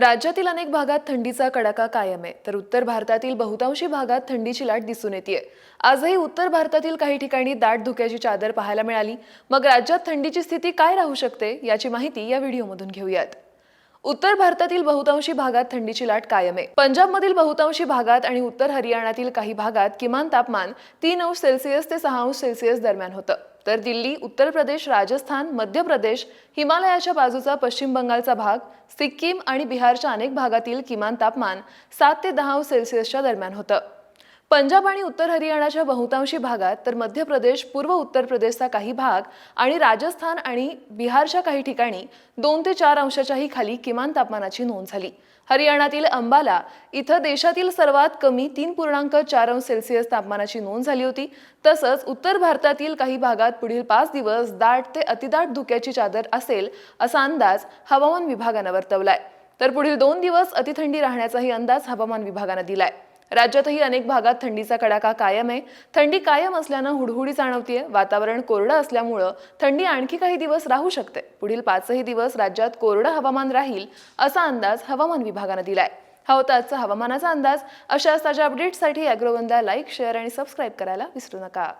राज्यातील अनेक भागात थंडीचा कडाका कायम आहे. तर उत्तर भारतातील बहुतांशी भागात थंडीची लाट दिसून येते आजही उत्तर भारतातील काही ठिकाणी दाट धुक्याची चादर पाहायला मिळाली. मग राज्यात थंडीची स्थिती काय राहू शकते याची माहिती या व्हिडिओमधून घेऊयात. उत्तर भारतातील बहुतांशी भागात थंडीची लाट कायम आहे. पंजाबमधील बहुतांशी भागात आणि उत्तर हरियाणातील काही भागात किमान तापमान तीन अंश सेल्सिअस ते सहा अंश सेल्सिअस दरम्यान होतं. तर दिल्ली उत्तर प्रदेश राजस्थान मध्य प्रदेश हिमालयाच्या बाजूचा पश्चिम बंगालचा भाग सिक्कीम आणि बिहारच्या अनेक भागातील किमान तापमान सात ते दहा अंश सेल्सिअसच्या दरम्यान होतं. पंजाब आणि उत्तर हरियाणाच्या बहुतांशी भागात तर मध्य प्रदेश पूर्व उत्तर प्रदेशचा काही भाग आणि राजस्थान आणि बिहारच्या काही ठिकाणी दोन ते चार अंशाच्याही खाली किमान तापमानाची नोंद झाली. हरियाणातील अंबाला इथं देशातील सर्वात कमी तीन पूर्णांक चार अंश सेल्सिअस तापमानाची नोंद झाली होती. तसंच उत्तर भारतातील काही भागात पुढील पाच दिवस दाट ते अतिदाट धुक्याची चादर असेल असा अंदाज हवामान विभागानं वर्तवलाय. तर पुढील दोन दिवस अतिथंडी राहण्याचाही अंदाज हवामान विभागानं दिलाय. राज्यातही अनेक भागात थंडीचा कडाका कायम आहे. थंडी कायम असल्यानं हुडहुडी जाणवतीये. वातावरण कोरडं असल्यामुळं थंडी आणखी काही दिवस राहू शकते. पुढील पाचही दिवस राज्यात कोरडं हवामान राहील असा अंदाज हवामान विभागानं दिलाय. हा होता आजचा हवामानाचा अंदाज. अशाच ताज्या अपडेट्ससाठी अॅग्रोवनला लाईक शेअर आणि सबस्क्राईब करायला विसरू नका.